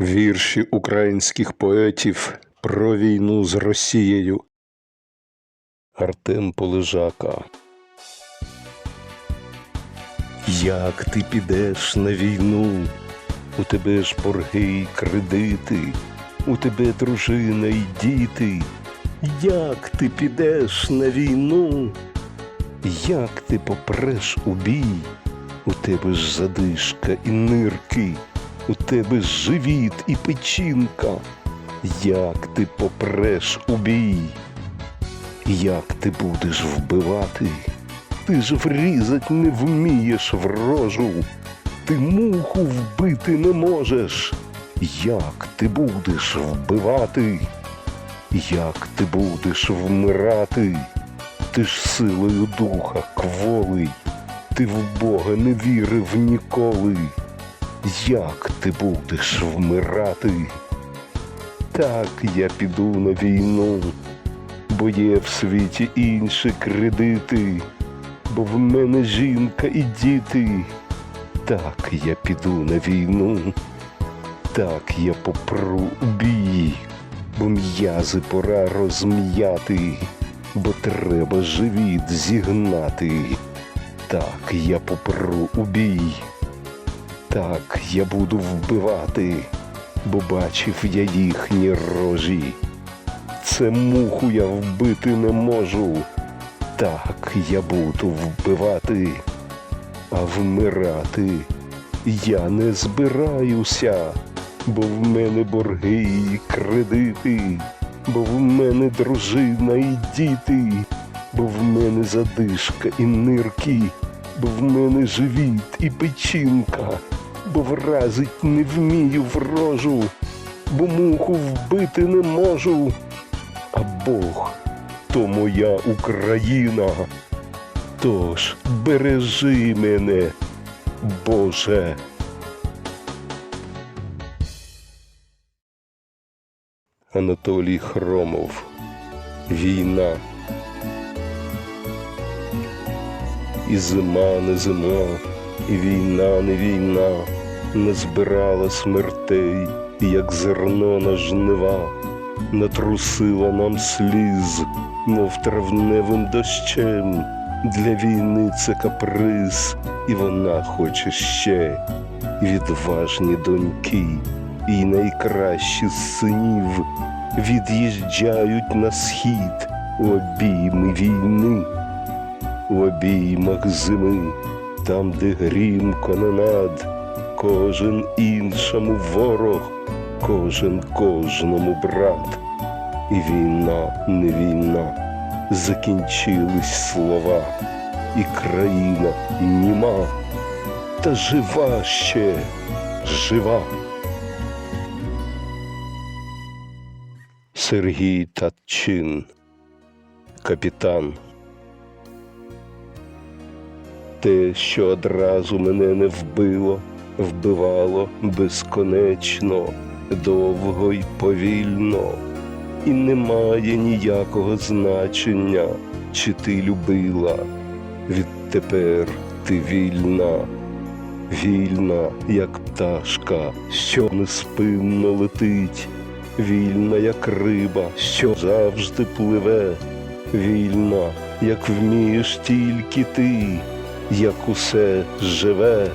Вірші українських поетів про війну з Росією. Артем Полежака. Як ти підеш на війну? У тебе ж борги й кредити, у тебе дружина й діти. Як ти підеш на війну? Як ти попреш у бій? У тебе ж задишка і нирки, у тебе живіт і печінка. Як ти попреш у бій? Як ти будеш вбивати? Ти ж врізать не вмієш в рожу, ти муху вбити не можеш. Як ти будеш вбивати? Як ти будеш вмирати? Ти ж силою духа кволий, ти в Бога не вірив ніколи. Як ти будеш вмирати? Так я піду на війну, бо є в світі інші кредити, бо в мене жінка і діти. Так я піду на війну, так я попру у бій, бо м'язи пора розм'яти, бо треба живіт зігнати. Так я попру у бій, так я буду вбивати, бо бачив я їхні рожі. Це муху я вбити не можу. Так я буду вбивати, а вмирати я не збираюся, бо в мене борги і кредити, бо в мене дружина і діти, бо в мене задишка і нирки, бо в мене живіт і печінка, бо вразить не вмію врожу, бо муху вбити не можу, а Бог то моя Україна. Тож бережи мене, Боже. Анатолій Хромов. Війна. І зима не зима, і війна не війна, не збирала смертей, як зерно на жнива, натрусила нам сліз, мов травневим дощем. Для війни це каприз, і вона хоче ще, відважні доньки, і найкращі з синів від'їжджають на схід у обійми війни в обіймах зими, там, де грім кононад, кожен іншому ворог, кожен кожному брат. І війна, не війна, закінчились слова, і країна німа, та жива ще, жива. Сергій Татчин, капітан те, що одразу мене не вбило, вбивало безконечно, довго й повільно, і немає ніякого значення, чи ти любила. Відтепер ти вільна, вільна, як пташка, що неспинно летить, вільна, як риба, що завжди пливе, вільна, як вмієш тільки ти як усе живе,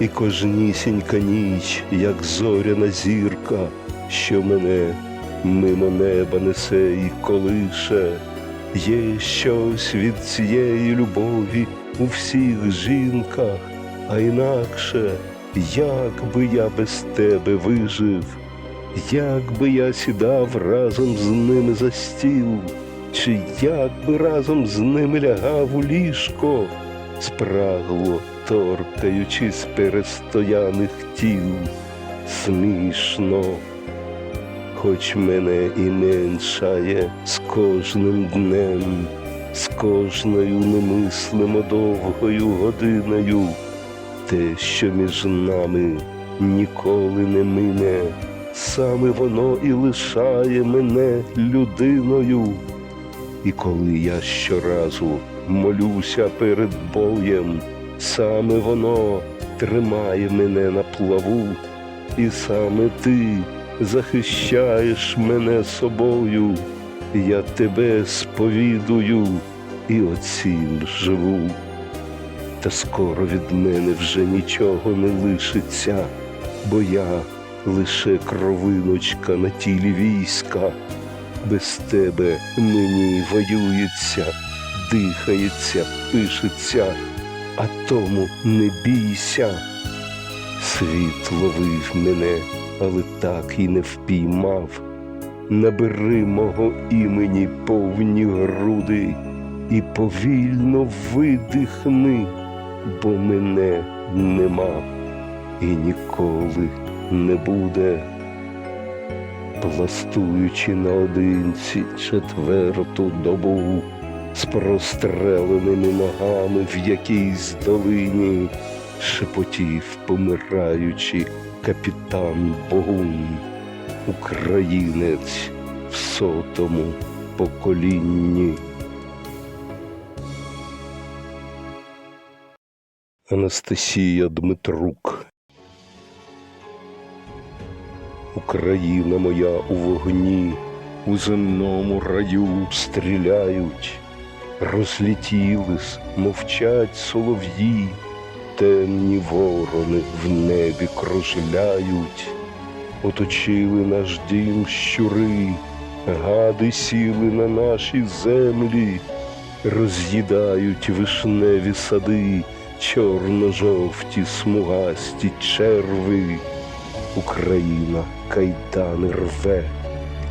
і кожнісінька ніч, як зоряна зірка, що мене мимо неба несе і колише, є щось від цієї любові у всіх жінках, а інакше, як би я без тебе вижив, як би я сідав разом з ними за стіл? Чи як би разом з ними лягав у ліжко, спрагло торкаючись перестояних тіл, смішно, хоч мене і меншає з кожним днем, з кожною немислимо довгою годиною, те, що між нами ніколи не мине. Саме воно і лишає мене людиною. І коли я щоразу молюся перед боєм, саме воно тримає мене на плаву, і саме ти захищаєш мене собою. Я тебе сповідую і оцім живу. Та скоро від мене вже нічого не лишиться, бо я лише кровиночка на тілі війська. Без тебе мені воюється, дихається, пишеться, а тому не бійся. Світ ловив мене, але так і не впіймав. Набери мого імені повні груди і повільно видихни, бо мене нема і ніколи не буде. Пластуючи наодинці четверту добу з простреленими ногами в якійсь долині, шепотів, помираючи, капітан Богун, українець в сотому поколінні. Анастасія Дмитрук Україна моя у вогні, у земному раю стріляють, розлетілись, мовчать солов'ї, темні ворони в небі кружляють, оточили наш дім щури, гади сіли на наші землі, роз'їдають вишневі сади, чорно-жовті смугасті черви. Україна кайдани рве,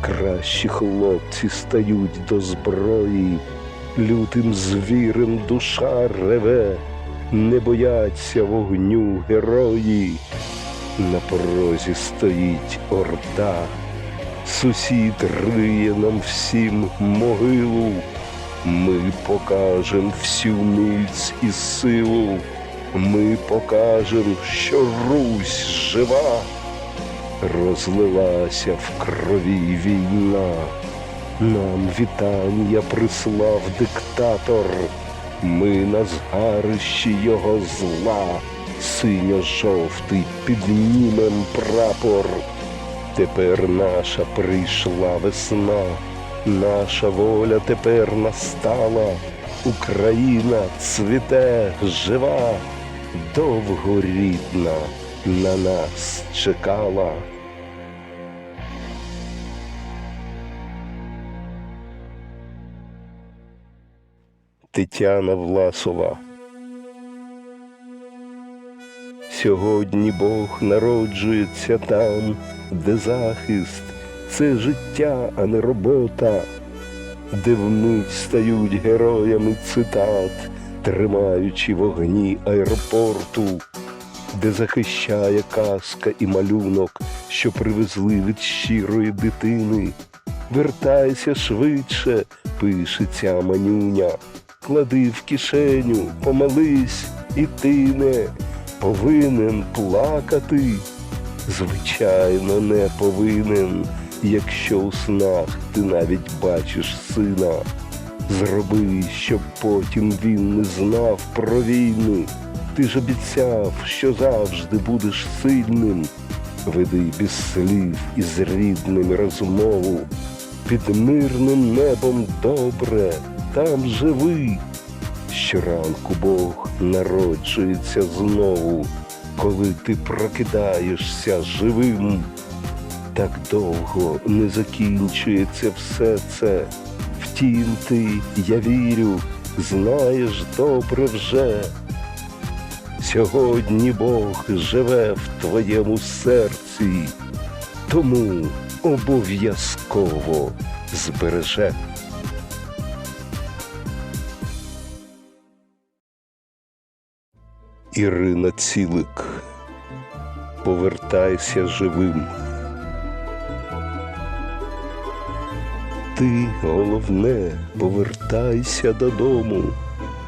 кращі хлопці стають до зброї, лютим звірем душа реве, не бояться вогню герої. На порозі стоїть орда, сусід риє нам всім могилу. Ми покажем всю міць і силу, ми покажем, що Русь жива розлилася в крові війна. Нам вітання прислав диктатор, ми на згарищі його зла, синьо-жовтий піднімем прапор. Тепер наша прийшла весна, наша воля тепер настала, Україна цвіте жива, довго рідна на нас чекала. Тетяна Власова. Сьогодні Бог народжується там, де захист це життя, а не робота, де вмить стають героями цитат, тримаючи вогні аеропорту, де захищає казка і малюнок, що привезли від щирої дитини. Вертайся швидше, пише ця манюня, клади в кишеню, помолись, і ти не повинен плакати. Звичайно, не повинен, якщо у снах ти навіть бачиш сина. Зроби, щоб потім він не знав про війни. Ти ж обіцяв, що завжди будеш сильним. Веди без слів із рідним розмову. Під мирним небом добре, там живи. Щоранку Бог народжується знову, коли ти прокидаєшся живим. Так довго не закінчується все це. Втім, ти, я вірю, знаєш добре вже. Сьогодні Бог живе в твоєму серці, тому обов'язково збереже. Ірина Цілик. Повертайся живим. Ти головне, повертайся додому.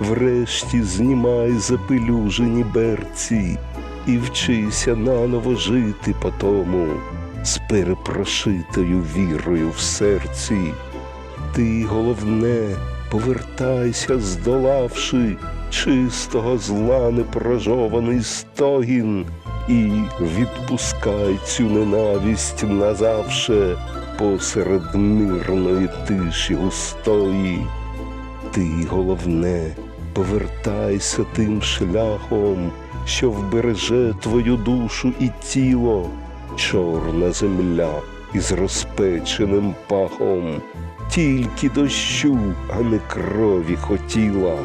Врешті знімай запелюжені берці і вчися наново жити по тому, з перепрошитою вірою в серці. Ти головне, повертайся, здолавши чистого зла непрожований стогін, і відпускай цю ненависть назавше посеред мирної тиші густої. Ти, головне, повертайся тим шляхом, що вбереже твою душу і тіло, чорна земля із розпеченим пахом, тільки дощу, а не крові хотіла.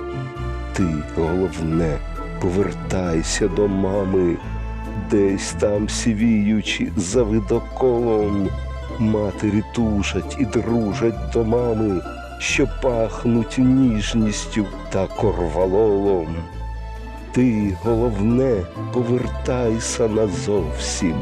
Ти, головне, повертайся до мами, десь там сівіючи за видоколом. Матері тужать і дружать до мами, що пахнуть ніжністю та корвалолом. Ти, головне, повертайся назовсім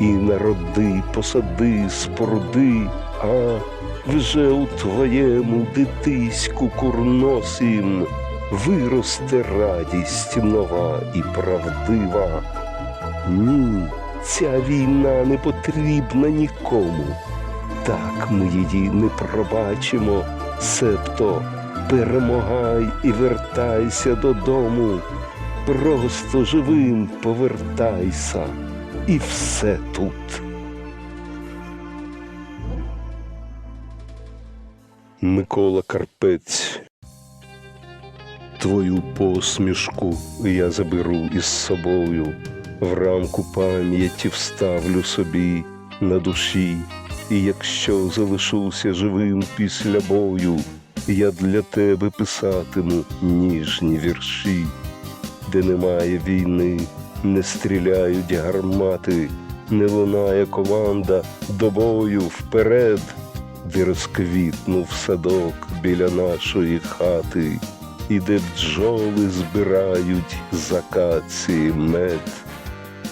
і народи, посади, споруди, а вже у твоєму дитиську курносім виросте радість нова і правдива. Ні, ця війна не потрібна нікому. Так ми її не пробачимо, себто перемагай і вертайся додому. Просто живим повертайся, і все тут. Микола Карпець Твою посмішку я заберу із собою, в рамку пам'яті вставлю собі на душі, і якщо залишуся живим після бою, я для тебе писатиму ніжні вірші, де немає війни, не стріляють гармати, не лунає команда до бою вперед, де розквітнув садок біля нашої хати і де бджоли збирають з акації мед,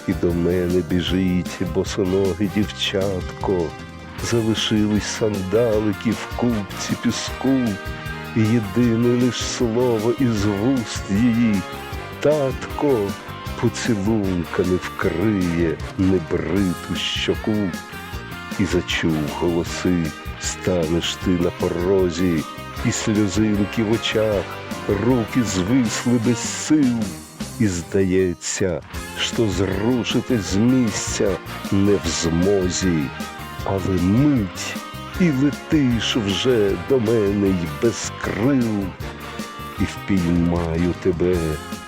і до мене біжить босоноге дівчатко, залишились сандалики в купці піску, і єдине лиш слово із вуст її, татко, поцілунками вкриє небриту щоку, і зачув голоси, станеш ти на порозі і сльозинки в очах, руки звисли без сил, і здається, що зрушити з місця не в змозі, але мить і летиш вже до мене й без крил, і впіймаю тебе,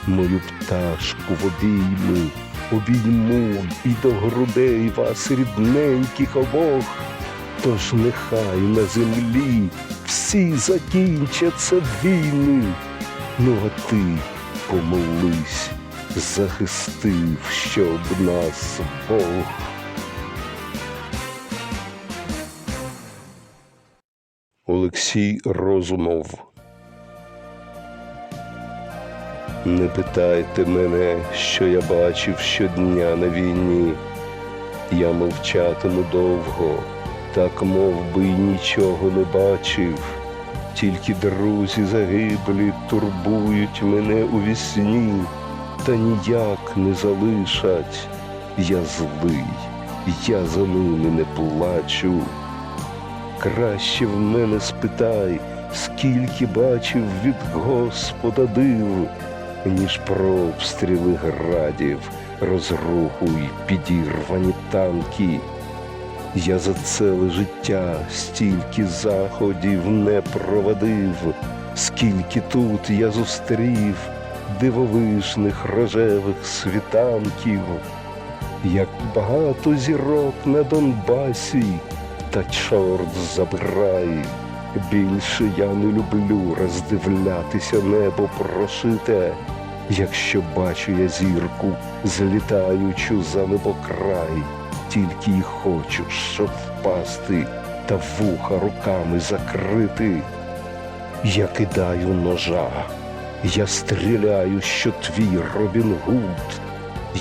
мою пташку в обійми, обійму і до грудей вас рідненьких обох. Тож нехай на землі всі закінчаться війни. Ну а ти помолись, захистив, щоб нас Бог. Олексій Розумов Не питайте мене, що я бачив щодня на війні. Я мовчатиму довго так мов би й нічого не бачив, тільки друзі загиблі турбують мене у вісні, та ніяк не залишать. Я злий, я за ними не плачу. Краще в мене спитай, скільки бачив від Господа див, ніж про обстріли градів, розруху й підірвані танки. Я за ціле життя стільки заходів не проводив, скільки тут я зустрів дивовижних рожевих світанків, як багато зірок на Донбасі, та чорт забирай. Більше я не люблю роздивлятися небо прошите, якщо бачу я зірку, злітаючу за небокрай тільки й хочу, щоб впасти та вуха руками закрити. Я кидаю ножа, я стріляю, що твій Робін Гуд.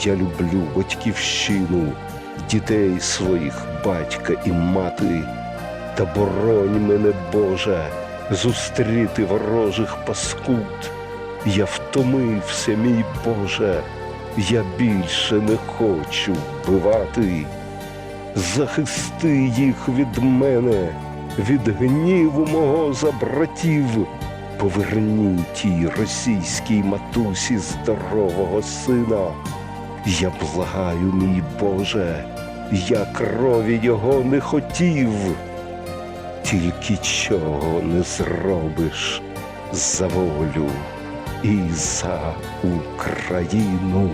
Я люблю батьківщину, дітей своїх, батька і мати. Та боронь мене, Боже, зустріти ворожих паскуд. Я втомився, мій Боже, я більше не хочу вбивати захисти їх від мене, від гніву мого за братів. Поверні тій російській матусі здорового сина, Я благаю, мій Боже, я крові його не хотів, тільки чого не зробиш за волю і за Україну.